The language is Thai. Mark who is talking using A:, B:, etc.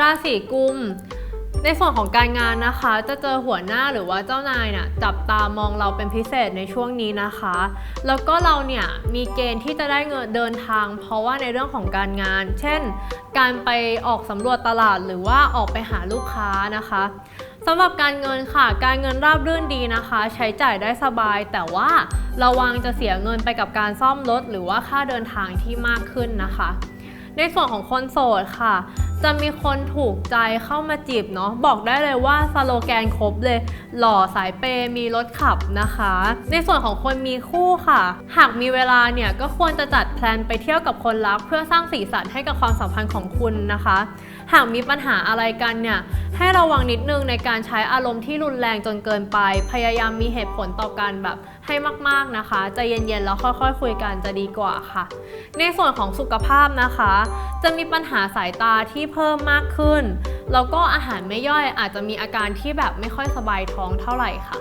A: ราศีกุม ในส่วนของการงานนะคะ จะเจอหัวหน้าหรือว่าเจ้านายเนี่ยจับตามองเราเป็นพิเศษในช่วงนี้นะคะ แล้วก็เราเนี่ยมีเกณฑ์ที่จะได้เงินเดินทาง เพราะว่าในเรื่องของการงาน เช่น การไปออกสำรวจตลาดหรือว่าออกไปหาลูกค้านะคะสำหรับการเงินค่ะ การเงินราบรื่นดีนะคะ ใช้จ่ายได้สบาย แต่ว่าระวังจะเสียเงินไปกับการซ่อมรถหรือว่าค่าเดินทางที่มากขึ้นนะคะ ในส่วนของคนโสดค่ะ จะมีคนถูกใจเข้ามาจีบเนาะบอกได้เลยว่าสโลแกนครบเลย หล่อสายเปย์มีรถขับนะคะ ในส่วนของคนมีคู่ค่ะ หากมีเวลาเนี่ยก็ควรจะจัดแพลนไปเที่ยวกับคนรัก เพื่อสร้างสีสันให้กับความสัมพันธ์ของคุณนะคะ หากมีปัญหาอะไรกันเนี่ยให้ระวังนิดนึงในการใช้อารมณ์ที่รุนแรงจนเกินไป พยายามมีเหตุผลต่อกันแบบให้มาก ๆนะคะใจะเย็นๆแล้วค่อยๆ คุยกันจะดีกว่าค่ะ ในส่วนของสุขภาพนะคะจะมีปัญหาสายตาที่เพิ่มมากขึ้น แล้วก็อาหารไม่ย่อยอาจจะมีอาการที่แบบไม่ค่อยสบายท้องเท่าไหร่ค่ะ